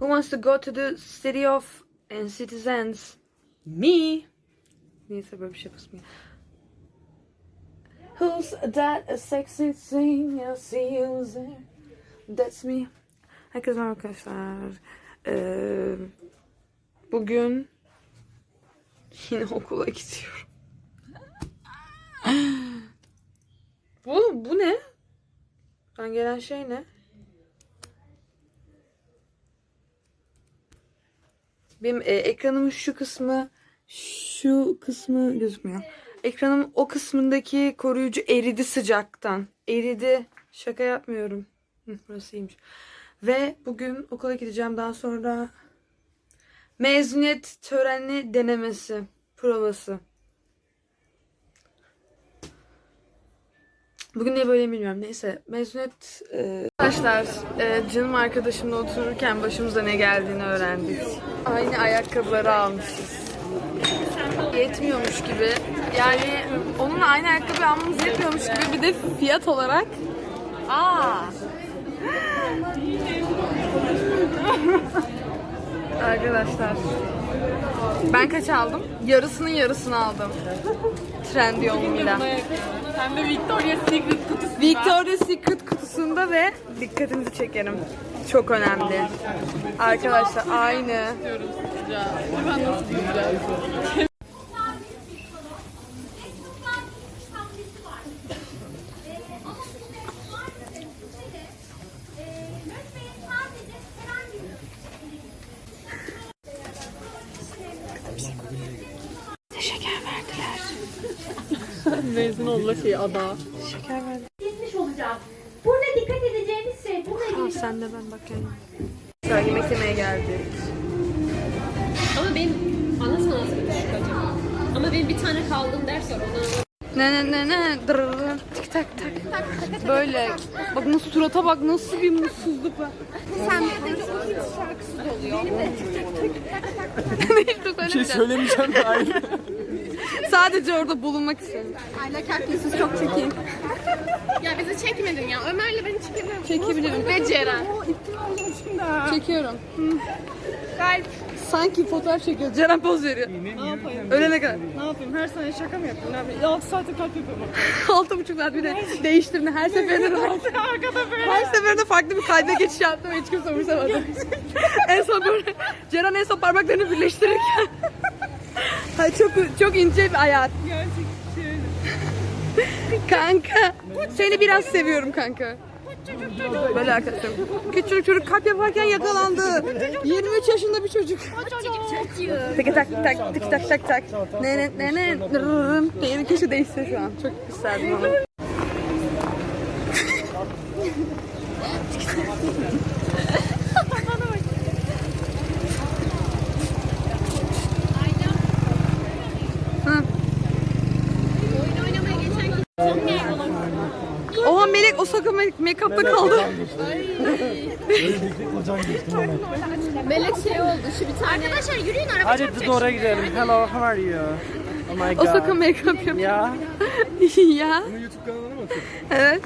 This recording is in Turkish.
Who wants to go to the city of and citizens? Me. Neyse böyle bir şey basmıyor. Who's that a sexy thing I see you there? That's me. Herkese merhaba arkadaşlar. Ee, bugün yine okula gidiyorum. bu, bu ne? Ben gelen şey ne? Benim e, ekranımın şu kısmı şu kısmı gözükmüyor. Ekranın o kısmındaki koruyucu eridi sıcaktan. Eridi. Şaka yapmıyorum. Hı, burası iyiymiş. Ve bugün okula gideceğim. Daha sonra mezuniyet töreni denemesi. Provası. Bugün niye böyle bilmiyorum. Neyse mezuniyet... e, Arkadaşlar e, canım arkadaşımla otururken başımıza ne geldiğini öğrendik. Aynı ayakkabıları almışız. Yetmiyormuş gibi. Yani onunla aynı ayakkabı almamız yetmiyormuş gibi bir de fiyat olarak. Aa. Arkadaşlar. Ben kaç aldım? Yarısının yarısını aldım. Trendyol'unda. Hem de Victoria's Secret kutusu. Victoria's Secret kutusunda ve dikkatinizi çekerim. Çok önemli. Arkadaşlar aynı. Ben nasıl diyeceğim? Mezun olma şeyi ada. Şeker verdiler. etmiş olacağız. Burada dikkat edeceğimiz şey bununla Al ilgili sen de ben bakayım. Güzel yemek yemeye geldik. Ama benim ana sanatı düşük acaba? Ama benim bir tane kaldığım ders var ondan Ne ne ne ne dırırır, tik tak tak böyle bak nasıl surata bak nasıl bir mutsuzluk var. Sen şarkısı oluyor. Bir şey Söylemeyeceğim de ayrı. Sadece orada bulunmak istiyorum. Ya bizi çekmedin ya. Ömer'le beni çekebilir Çekebilirim. Ve Ceren. Çekiyorum. Kalp. Sanki fotoğraf çekiyor. Ceren poz veriyor. Ne yapayım? Ölene kadar. Ne yapayım? Her sene şaka mı yapayım? Abi 6 saate kalp yapıyorum. Altı buçuk saat bir de değiştirdim. Her seferinde Arkada böyle. her seferinde farklı bir kalbe geçiş yaptım ve hiç kimse umursamadı. en son böyle Ceren en son parmaklarını birleştirirken. Hayır çok çok ince bir hayat. Kanka. Seni biraz seviyorum kanka. Böyle arkadaşım. Küçük çocuk kalp yaparken yakalandı. 23 yaşında bir çocuk. Tık tak tak tık tak tak tak. Ne ne ne ne. Benim keşke değişse şu an. Çok isterdim. Oha Melek o sakın Melek make-up'ta kaldı. Melek şey oldu şu bir tane. Arkadaşlar yürüyün araba Hadi biz de oraya gidelim. Hello, how are you? Oh my O god. sakın make-up yapıyor. Ya. ya. YouTube kanalına mı atıyorsun? Evet.